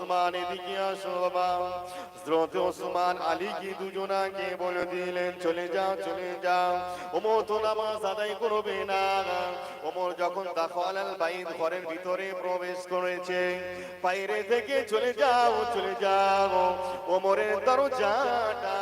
ওসমান এদিকে আসো বাবা। হজরত ওসমান আলী কি দুজনাকে বলে দিলেন, চলে যাও চলে যাও। ওমর তো নামাজ আদায় করবে না। ওমর যখন দাখল আল বাইত ঘরের ভিতরে প্রবেশ করেছে, বাইরে থেকে চলে যাও চলে যাও। ওমরের দরজাটা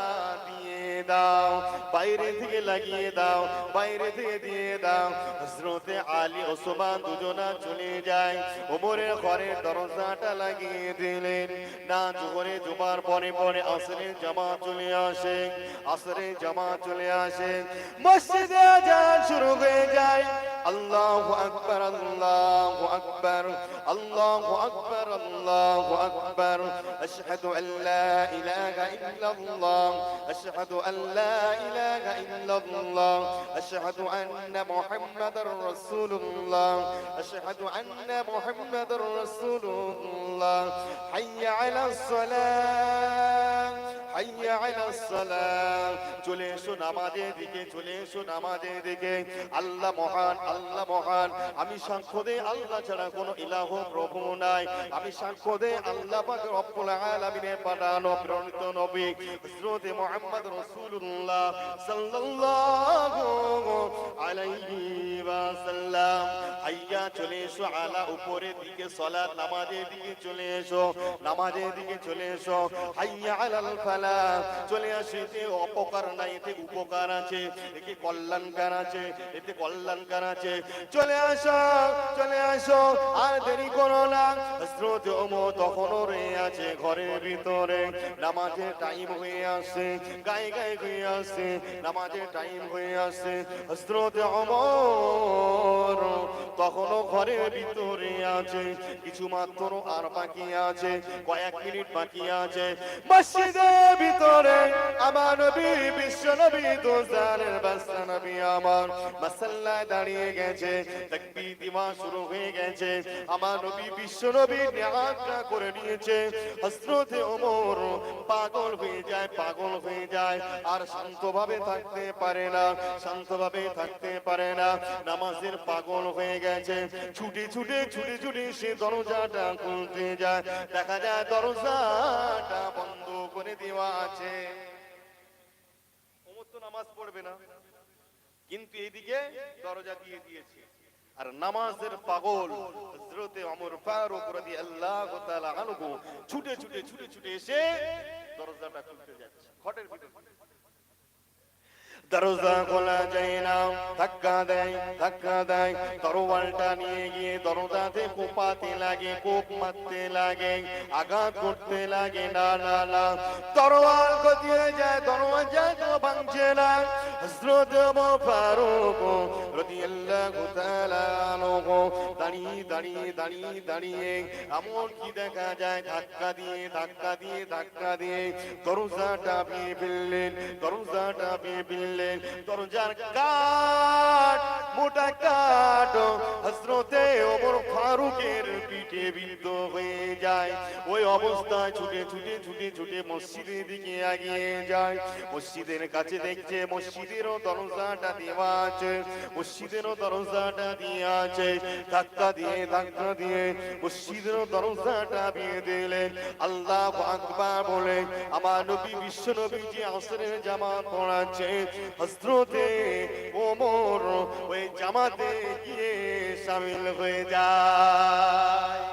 দাও, বাইরে থেকে লাগিয়ে দাও, বাইরে থেকে দিয়ে দাও। হজরতে আলী, ওসমান দুজনা চলে যায়। ওমরের ঘরের দরজাটা লাগিয়ে দিলেন। না, জোহরে জুমার পরে পরে আসরের জামা চলে আসে। আসরের জামা চলে আসে। মসজিদে আজান শুরু হয়ে যায়। আল্লাহু আকবার আল্লাহু আকবার আল্লাহু আকবার আল্লাহু আকবার আশহাদু আল্লা ইলাহা ইল্লাল্লাহ আশহাদু আল্লা ইলাহা ইল্লাল্লাহ আশহাদু আন্না মুহাম্মাদার রাসূলুল্লাহ আশহাদু আন্না মুহাম্মাদার রাসূলুল্লাহ হাইয়া আলাস সালাম চলে দিকে, চলে এসো দিকে। আল্লাহ মহান আল্লাহ মহান। আমি আল্লাহ ছাড়া কোনো ইলাহ প্রভু নাই। আমি আল্লাহ উপরের দিকে নামাজের দিকে চলে এসো, নামাজের দিকে চলে এসো। হাইয়া আলাল চলে আসো এতে অপকার নাই এতে উপকার আছে কল্যাণকার আছে, এতে কল্যাণকার আছে। চলে চলে আর দেরি করো না। স্রোত তখনও আছে ঘরের ভিতরে। নামাজের টাইম হয়ে আসে, গায়ে গায়ে হয়ে টাইম হয়ে স্রোত অমর তখনও ঘরের ভিতরে আছে। কিছু মাত্র আর বাকি আছে, কয়েক মিনিট বাকি আছে। মসজিদের ভিতরে আমার নবী, বিশ্ব নবী দোজানের বাস্তা নবী আমার মাসাল্লায় দাঁড়িয়ে গেছে, তাকবীর দিওয়া শুরু হয়ে গেছে। আমার নবী, বিশ্ব নবী নেহাতটা করে নিয়েছে। হযরতে ওমর পাগল হয়ে যায়, পাগল হয়ে যায়, আর শান্তভাবে থাকতে পারে না, শান্তভাবে থাকতে পারে না। নামাজের পাগল হয়ে গেছে। ছুটে ছুটে ছুটে ছুটে সে দরজাটা খুলতে যায়। দেখা যায় দরজাটা বন্ধ করে দেওয়া আছে। ওমর তো নামাজ পড়বে না। কিন্তু এদিকে দরজা দিয়ে দিয়েছে। আর নামাজের পাগল হযরতে ওমর ফারুক রাদিয়াল্লাহু তাআলা আনহু ছুটে ছুটে ছুটে ছুটে এসে দরজাটা খুলতে যাচ্ছে। ঘটের ভিতরে। দাঁড়িয়ে দাঁড়িয়ে দাঁড়িয়ে দাঁড়িয়ে এমন কি দেখা যায় ধাক্কা দিয়ে ধাক্কা দিয়ে ধাক্কা দিয়ে দরজাটা ভেঙে ফেললেন দরজাটা ভেঙে ফেললেন দরজার কাঠ মোটা কাঠ হসরতে ওমর ফারুকের পিঠে বিদ্ধ হয়ে যায়। ওই অবস্থায় ছুটে ছুটে ছুটে ছুটে মসজিদের দিকে এগিয়ে যায়। মসজিদের কাছে দেখছে মসজিদেরও দরজাটা দেওয়া আছে। মসজিদেরও দরজাটা দিয়ে আছে। ধাক্কা দিয়ে ধাক্কা দিয়ে মসজিদেরও দরজাটা দিয়ে দিলেন। আল্লাহ আকবার বলে, আমার নবী, বিশ্ব নবী যে আসরের জামাত পড়াচ্ছে হজরতে ওমর ওই জামাতে গিয়ে সামিল হয়ে যায়।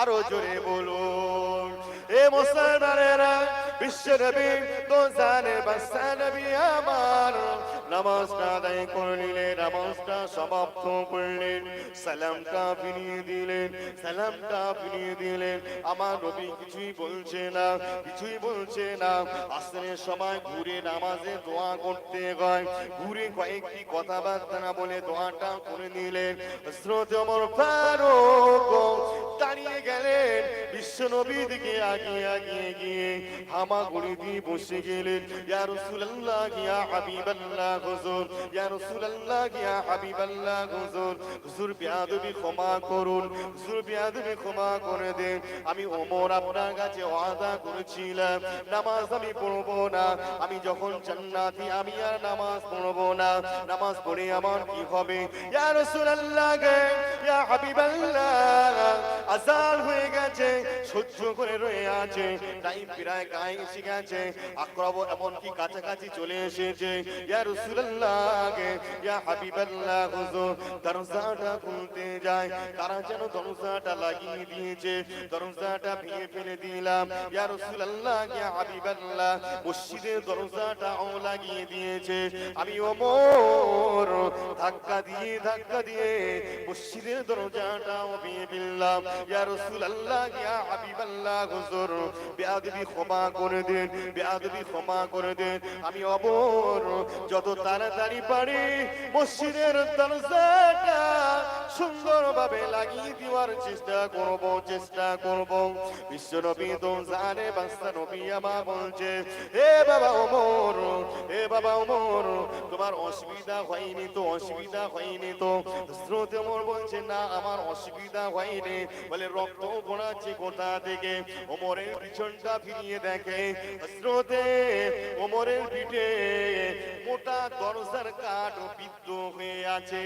আরও জোরে বলুন। এ মুসলমানেরা বিশ্ব নবী তোজানে বাসা নবী আমার নামাজটা আদায় করে নিলেন, নামাজটা সমাপ্ত করলেন। সালামটা ফিরিয়ে দিলেন, সালামটা ফিরিয়ে দিলেন। আমার নবী কিছুই বলছে না, কিছুই বলছে না। আসরের সময় ঘুরে নামাজে দোয়া করতে হয়। ঘুরে কয়েকটি কথাবার্তা বলে দোয়াটা করে নিলেন। স্রোত অমর ফারুক দাঁড়িয়ে গেলেন। বিশ্ব নবী দিকে আগিয়ে আগিয়ে গিয়ে হামাগুড়ি দিয়ে বসে গেলেন। ইয়া রাসূলুল্লাহ, ইয়া হাবিবাল্লাহ, হুজুর। ইয়া রাসূলুল্লাহ, ইয়া হাবিবাল্লাহ, হুজুর। হুজুর, বিয়াদবি ক্ষমা করুন। হুজুর, বিয়াদবি ক্ষমা করে দেন। আমি ওমর আপনার কাছে ওয়াদা করেছিলাম। নামাজ আমি পড়ব না। আমি যখন জান্নাতি, আমি আর নামাজ পড়ব না। নামাজ পড়ে আমার কি হবে? ইয়া রাসূলুল্লাহ ইয়া হাবিবাল্লাহ আজ অজাল হয়ে গেছে, সহ্য করে রয়ে আছে, টাইম প্রায় গায়ে এসে গেছে আক্রব এমনকি কাছাকাছি চলে এসেছে। ইয়া রাসূলুল্লাহ, ইয়া হাবিবাল্লাহ, হুজুর, দরজাটা খুলতে যায় তারা যেন দরজাটা লাগিয়ে দিয়েছে, দরজাটা ভেঙে ফেলে দিলাম। ইয়া রাসূলুল্লাহ, ইয়া হাবিবাল্লাহ মসজিদের দরজাটাও লাগিয়ে দিয়েছে। আমি ওমর ধাক্কা দিয়ে ধাক্কা দিয়ে মসজিদের দরজাটাও ভেঙে ফেললাম। ইয়া রাসূলুল্লাহ, ইয়া হাবিবাল্লাহ, হুজুর। বেয়াদবি ক্ষমা করে দেন বেয়াদবি ক্ষমা করে দেন। আমি অমর, যত তাড়াতাড়ি পারি মসজিদের দরজাটা সুন্দরভাবে লাগিয়ে দেওয়ার চেষ্টা করব চেষ্টা করব। বিশ্বনবী তো জানে বাস্তা নবী আমার বলছে এ বাবা ওমর এ বাবা ওমর, তোমার অসুবিধা হয়নি তো, অসুবিধা হয়নি তো। ওমর বলছে, না, আমার অসুবিধা হয়নি। বলে, রক্ত কোথা থেকে? ওমরের পিছনটা ফিরিয়ে দেখে ওমরের পিঠে মোটা দরজার কাঠ বিদ্ধ হয়ে আছে।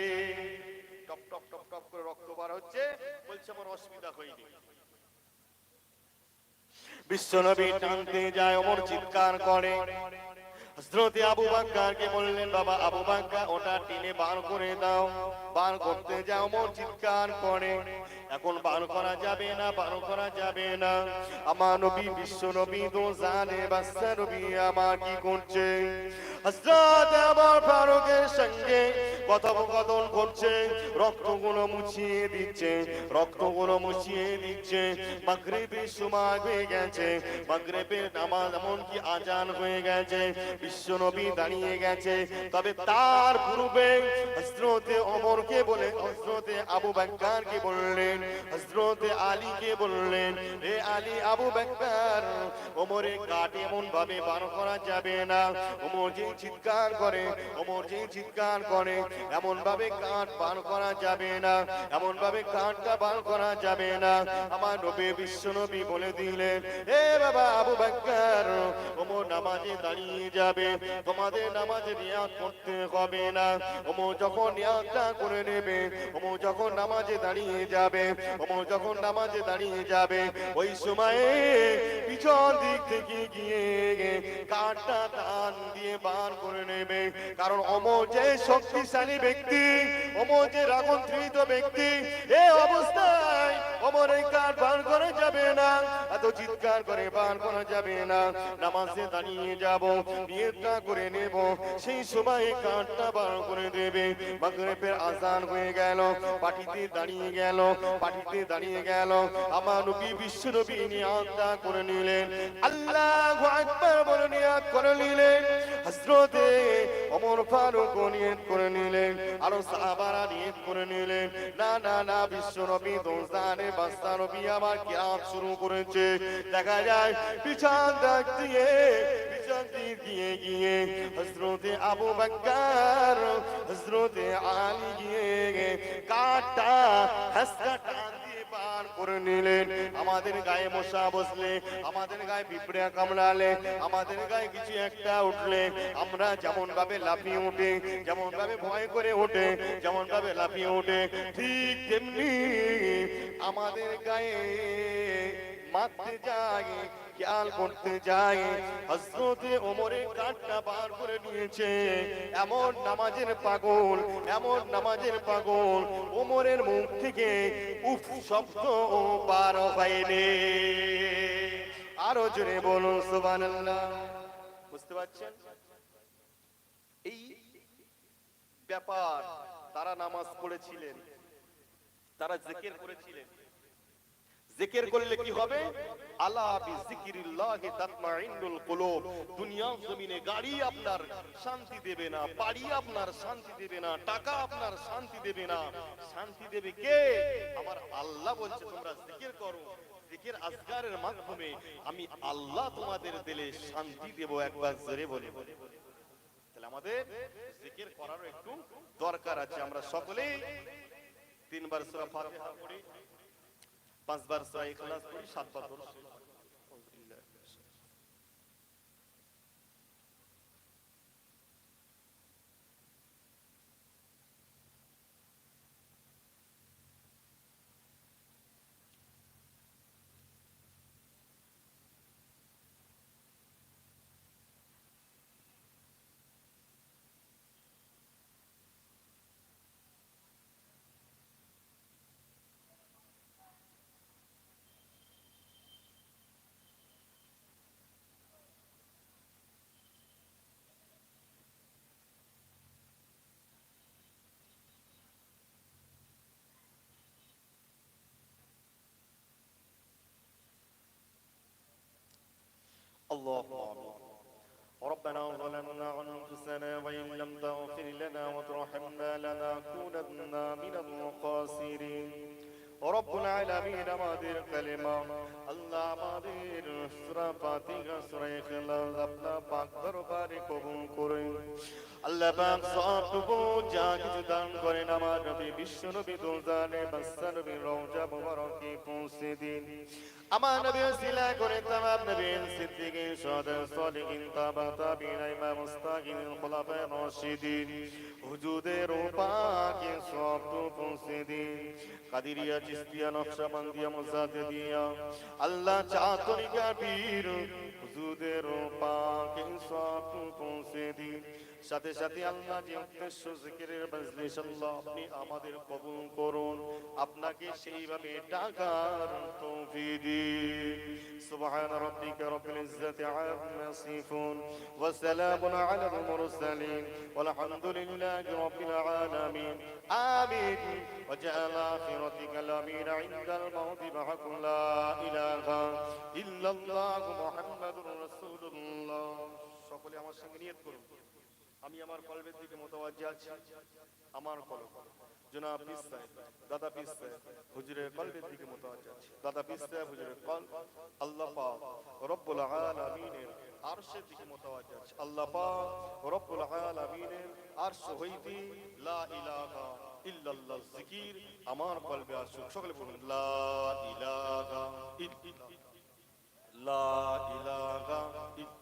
টপ টপ টপ টপ করে রক্ত বার হচ্ছে, বলছে, আমার অসুবিধা হয়নি। বিশ্বনবী টানতে যায় অমর চিৎকার করে। হযরতে আবু বাক্কারকে বললেন, বাবা, আবু বাক্কা, ওটা টিনে বার করে দাও। বার করতে যাও মোর চিৎকার করে এখন বার করা যাবে না বার করা যাবে না। আমার নবী, বিশ্ব নবী তো জানে বাচ্চা নবী আমার কি করছে? আমার ফারুকের সঙ্গে কথোপকথন করছে মুছিয়ে দিচ্ছে মুছিয়ে দিচ্ছে। সময় হয়ে গেছে নামাজ এমনকি আজান হয়ে গেছে বিশ্বনবী দাঁড়িয়ে গেছে। তবে তার পূর্বে হজরতে অমরকে বলে হজরতে আবু বাক্কারকে বললেন হজরতে আলীকে বললেন রে আলী আবু বাক্কার ওমরে কাট এমন ভাবে বার করা যাবে না। ওমর যে চিৎকার করে, ওমর যে চিৎকার করে এমন ভাবে কাঠ বার করা যাবে না এমন ভাবে কাঠটা বার করা যাবে না। আমার নবী বিশ্ব নবী বলে দিলেন, এ বাবা আবু বাক্কার ওমর নামাজে দাঁড়িয়ে যাবে। তোমাদের নামাজে নিয়াত করতে হবে না। ওমর যখন নিয়াতটা করে নেবে, ওমর যখন নামাজে দাঁড়িয়ে যাবে ওমর যখন নামাজে দাঁড়িয়ে যাবে, ওই সময়ে পিছন দিক থেকে গিয়ে কাঠটা টান দিয়ে বার করে নেবে। কারণ অমর যে শক্তিশালী ব্যক্তি, অমর যে রাগন্ত্রিত ব্যক্তি, এ অবস্থায় অমর এই কাঠ বার করা যাবে না? এত চিৎকার করে বার করা যাবে না। নামাজে দাঁড়িয়ে যাব, নিয়তটা করে নেব। সেই সময় কাঠটা বার করে দেবে। মাগরিবের আজান হয়ে গেল, পাটিতে দাঁড়িয়ে গেল। পাটিতে দাঁড়িয়ে গেল। আমার নবী বিশ্ব নবী নিয়াতটা করে নিলেন। আল্লাহু আকবার বলে করে নিলেন। ফারুক নিয়ত করে নিলেন। সাহাবারা নিয়ত করে নিলেন। না না না বিশ্ব নবী বাস্তা নবী আমার শুরু করেছে। দেখা যায়, পিছন দিয়ে দিয়ে গিয়ে হযরতে আবু বকর, হযরতে আলী গিয়ে কাটা হাসকা আমাদের গায়ে মশা কামড়ালে, আমাদের গায়ে কিছু একটা উঠলে, আমরা যেমন লাফিয়ে উঠে যেমন ভয় করে ওঠে যেমন লাফিয়ে ওঠে ঠিক তেমনি আমাদের গায়ে মারতে যায় খেয়াল করতে যায়। হজরতে ওমরে কাঠটা বার করে নিয়েছে। এমন নামাজের পাগল, এমন নামাজের পাগল ওমরের মুখ থেকে উফ শব্দ বার হয়নি। আরও জোরে বলুন, সুবহানাল্লাহ। বুঝতে পারছেন? এই ব্যাপার, তারা নামাজ পড়েছিলেন, তারা জিকির করেছিলেন। জিকির করলে কি হবে? আলা বিজিকিরিল্লাহি তাতমাইন্নুল কুলুব। দুনিয়া জমিনে গাড়ি আপনার শান্তি দেবে না, বাড়ি আপনার শান্তি দেবে না, টাকা আপনার শান্তি দেবে না। শান্তি দেবে কে? আমার আল্লাহ বলছে, তোমরা জিকির করো। জিকির আজগারের মাধ্যমে আমি আল্লাহ তোমাদের দিলে শান্তি দেব, একবার জোরে বলে। তাহলে আমাদের জিকির করারও একটু দরকার আছে। আমরা সকলেই তিনবার সূরা ফাতিহা পড়ি। পাঁচবার সাত ইখলাস পড়ি সাতবার اللهم آمين ربنا ظلمنا أنفسنا وإن لم تغفر لنا وترحمنا لنكونن من الخاسرين রব্বুল আলামিন আমাদের কালেমা আল্লাহ আমাদের সূরা ফাতিহা সূরা ইখলাস আপনার পাক দরবারে কবুল করুন আল্লাহ পাক সবটুকু যা কিছু দান করেন আমার নবী, বিশ্ব নবী দোজানে বাচ্চা নবী রওজা মুবারকে পৌঁছে দিন। আমার নবী সিলা করে তামাম নবী সিদ্দিকিন শাহাদা সালিহিন, তাবা, তাবিন, ইমাম, মুস্তাকিন, খুলাফায়ে রাশিদিন। হুজুদের পাকে সবটুকু পৌঁছে দিন। কাদিরিয়া, চিস্তিয়া, নকশাবন্দিয়া, মুজাদ্দিদিয়া। আল্লাহ চাতরিকা পীর পাকে সব পৌঁছে দিন। সাথে সাথে আল্লাহ যে উদ্দেশ্য জিকিরের মজলিস আল্লাহ আপনি আমাদের কবুল করুন। আপনাকে সেইভাবে টাকার তৌফিক দিন। সুবহান রাব্বিকা রাব্বিল ইজ্জাতি আম্মা ইয়াসিফুন, ওয়া সালামুন আলাল মুরসালিন ওয়া আলহামদুলিল্লাহি রাব্বিল আলামিন। আমিন। ওয়া জাআল আখিরাতি কালামিনা ইনদাল মাউতি মাহাকু লা ইলাহা ইল্লাল্লাহু মুহাম্মাদুর রাসূলুল্লাহ। সকলে আমার সঙ্গে নিয়ত করুন। আমি আমার কলবের দিকে মোতাবাজ্জি আছি। আমার কলব। জনাব সাহেব দাদা পিস সাহেব হুজুরের কলবের দিকে মোতাবাজ্জি আছি। দাদা পিস সাহেব হুজুরের কল আল্লাহ পাক রব্বুল আলামিনের দিকে মোতাবাজ্জি আছে। আল্লাহ পাক রব্বুল আলামিনের আরশ হইতে লা ইলাহা ইল্লাল্লাহ জিকির আমার কলবে আসুক সকলে বলুন, লা ইলাহা ইল্লাল্লাহ। লা ইলাহা ইল্লাল্লাহ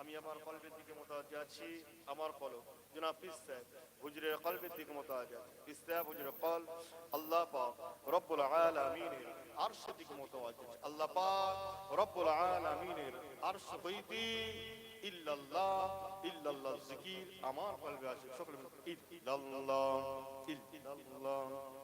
আমি আমার কলবের দিকে মোতাবাজ্জি আছি। আমার কলব। জনাব সাহেব, হুজুরের কলবের দিকে মোতাবাজ্জি আছে। সাহেব, হুজুরের কল। আল্লাহ পাক রব্বুল আলামিনের আরশের দিকে মোতাবাজ্জি আছে। আল্লাহ পাক রব্বুল আলামিনের আরশ হইতে ইল্লাল্লাহ ইল্লাল্লাহ জিকির আমার কলবে আছে। সকলে ইল্লাল্লাহ ইল্লাল্লাহ।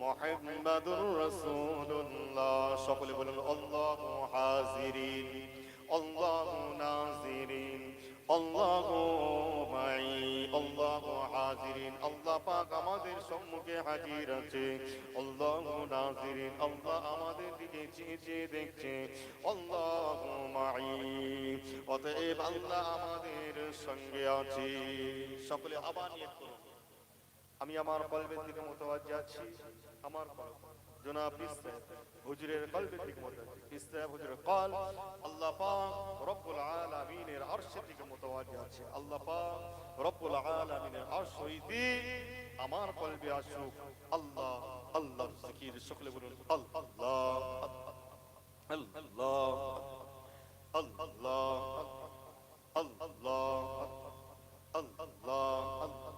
মুহাম্মাদুর রাসূলুল্লাহ। সকলে বলুন, আল্লাহু হাজিরিন, আল্লাহু নাজিরিন, আল্লাহু মাই, আল্লাহু হাজিরিন। আল্লাহ পাক আমাদের সম্মুখে হাজির আছে। আল্লাহু নাজিরিন, আল্লাহ আমাদের দিকে চেয়ে দেখছে। আল্লাহু মাই, অতএব আল্লাহ আমাদের সঙ্গে আছে। সকলে আবার নিয়ত করুন। আমি আমার কলবের দিকে মোতাবাজ্জি আছি আমার জনাব হুজুরের কলবের দিকে মোতাবাজ্জি ইসলাম হুজুরের কল আল্লাহ পাক রব্বুল আলামিনের আরশের দিকে মোতাবাজ্জি আছে আল্লাহ পাক রব্বুল আলামিনের আরশ হইতে আমার কলবে আসুক। আল্লাহ, আল্লাহর জিকির, সকলে বলুন আল্লাহ আল্লাহ আল্লাহ আল্লাহ আল্লাহ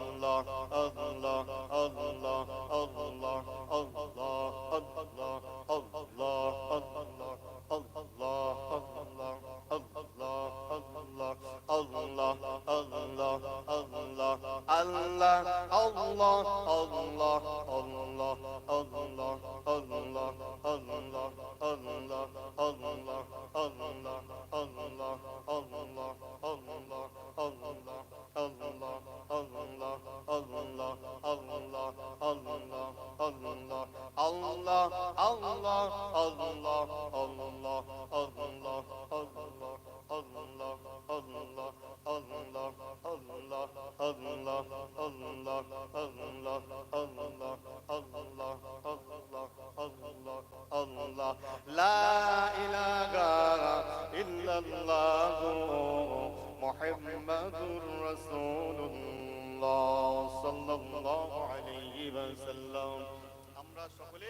আমরা সকলে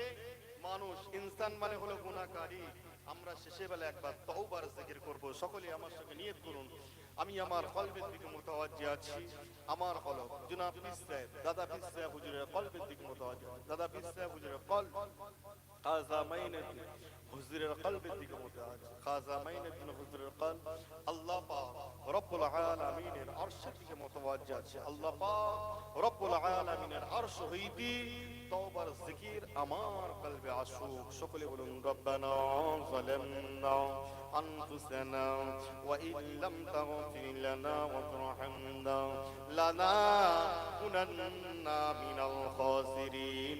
মানুষ, ইনসান মানে হলো গুনাহকারী আমরা শেষে বেলা একবার তওবার জিকির করব। সকলে আমার সঙ্গে নিয়ত করুন। আমি আমার কলবের দিকে মুতাওয়াজ্জি আছি। আমার কলব জনাব পীর সাহেব দাদা পীর সাহেব হুজুরের কলবের দিকে মুতাওয়াজ্জি দাদা পীর সাহেব হুজুরের কলব খাজা মাইনুদ্দিন হুজুরের কলবের দিকে মোতাজ খাজামাইন বিন হুজুরের কলব আল্লাহ পাক রব্বুল আলামিনের আরশের দিকে মোতাজ আছে। আল্লাহ পাক রব্বুল আলামিনের আরশ হইতে তওবার জিকির আমার কলবে আসুক। সকলে বলুন, রব্বানা যালামনা আনফুসানা ওয়া ইন লাম তাগফির লানা ওয়া তারহামনা লানা কুনান্না মিনাল খাসিরিন।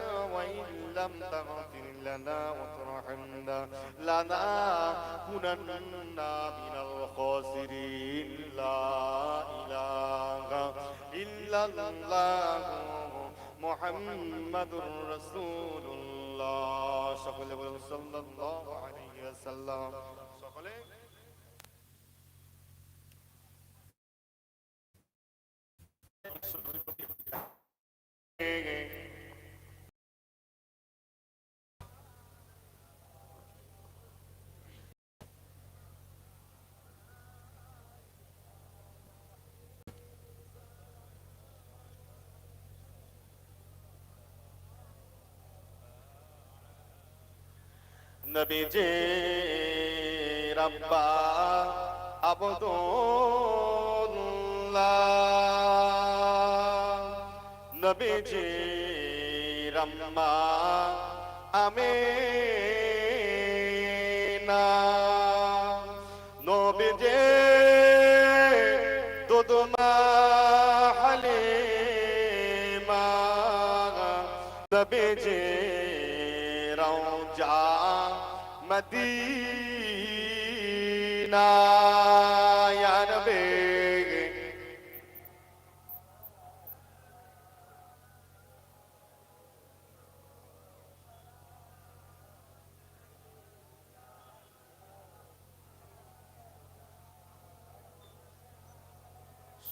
وإن لم تغفر لنا وترحمنا لنكونن من الخاسرين لا إله إلا الله محمد رسول الله সকলে বলুন সাল্লাল্লাহু আলাইহি ওয়াসাল্লাম সকলে নবীজি রব্বা আবদুল্লাহ। নবীজি রম্মা আমিনা মদিনা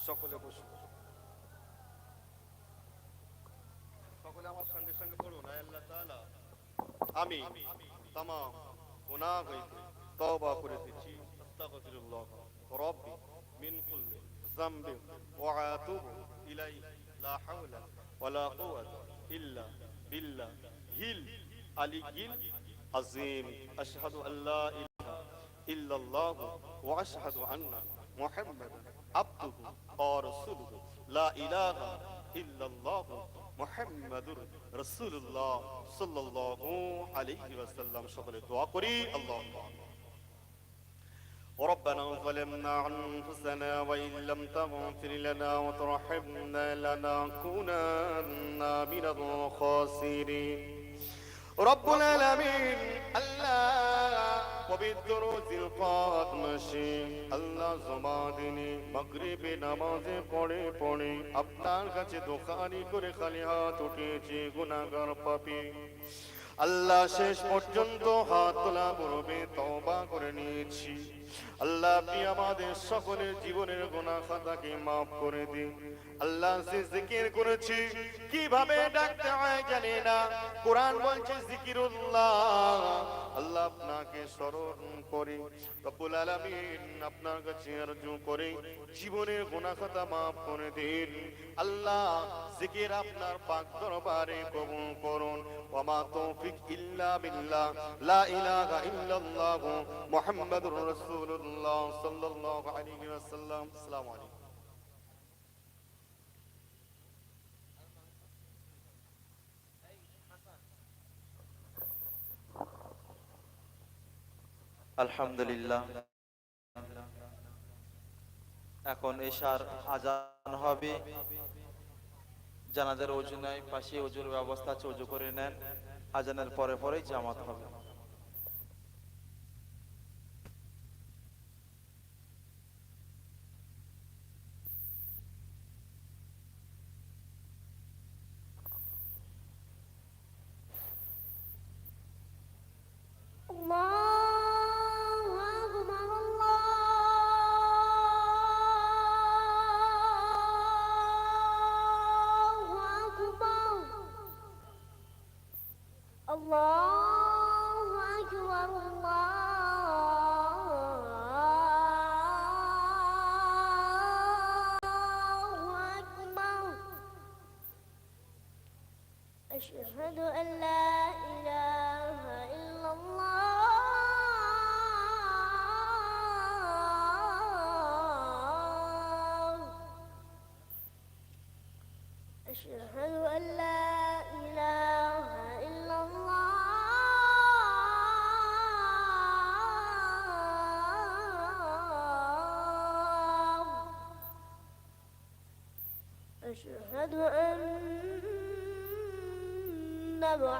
সকলে বসুন সকলে আমার সঙ্গে সঙ্গে পড়ুন আল্লাহ তাআলা। আমি। তামাম। গুনাহ হইতে তওবা করিতেছি আস্তাগফিরুল্লাহ রাব্বি মিন কুল্লি যামবি ওয়া আতুবু ইলাইহি লা হাওলা ওয়ালা কুওয়াতা ইল্লা বিল্লাহ হিল আলিয়িল আযীম আশহাদু আল্লা ইলাহা ইল্লাল্লাহ ওয়া আশহাদু আন্না মুহাম্মাদান আবদুহু ওয়া রাসূলুহু লা ইলাহা ইল্লাল্লাহ মুহাম্মাদুর রাসূলুল্লাহ সাল্লাল্লাহু আলাইহি ওয়াসাল্লাম সকলে দোয়া করি আল্লাহুম্মা ربنا ظلمنا أنفسنا وإن لم تغفر لنا وترحمنا لنكونن من الخاسرين رب العالمين আল্লাহ পবিত্র জিলকাত মাসে আল্লাহ জমাদিনে মাগরিবে নামাজে পড়ে পড়ে আপনার কাছে দোকানি করে খালি হাত উঠেছে গুনাহগার পাপী। আল্লাহ শেষ পর্যন্ত হাত তোলা পূর্বে তবা করে নিয়েছি। আল্লাহ আপনি আমাদের সকলের জীবনের গোনা খাতাকে মাফ করে দিন। আল্লাহ যে জিকির করেছি, কীভাবে ডাকতে হয় জানি না। কোরআন বলছে, জিকিরুল্লাহ। আল্লাহ আপনাকে স্মরণ করে। রব্বুল আলামিন আপনার কাছে আরজু করে জীবনের গোনা খাতা মাফ করে দিন। আল্লাহ জিকির আপনার পাক দরবারে কবুল করুন। ওমা তৌফিক ইল্লা বিল্লাহ। লা ইলাহা ইল্লাল্লাহ মুহাম্মাদুর রাসূলুল্লাহ সাল্লাল্লাহু আলাইহি ওয়াসাল্লাম। আসসালামু আলাইকুম। আলহামদুলিল্লাহ। এখন এশার আজান হবে। জানাজার অজু নাই, পাশে অজুর ব্যবস্থা আছে করে নেন। আজানের পরে পরেই জামাত হবে।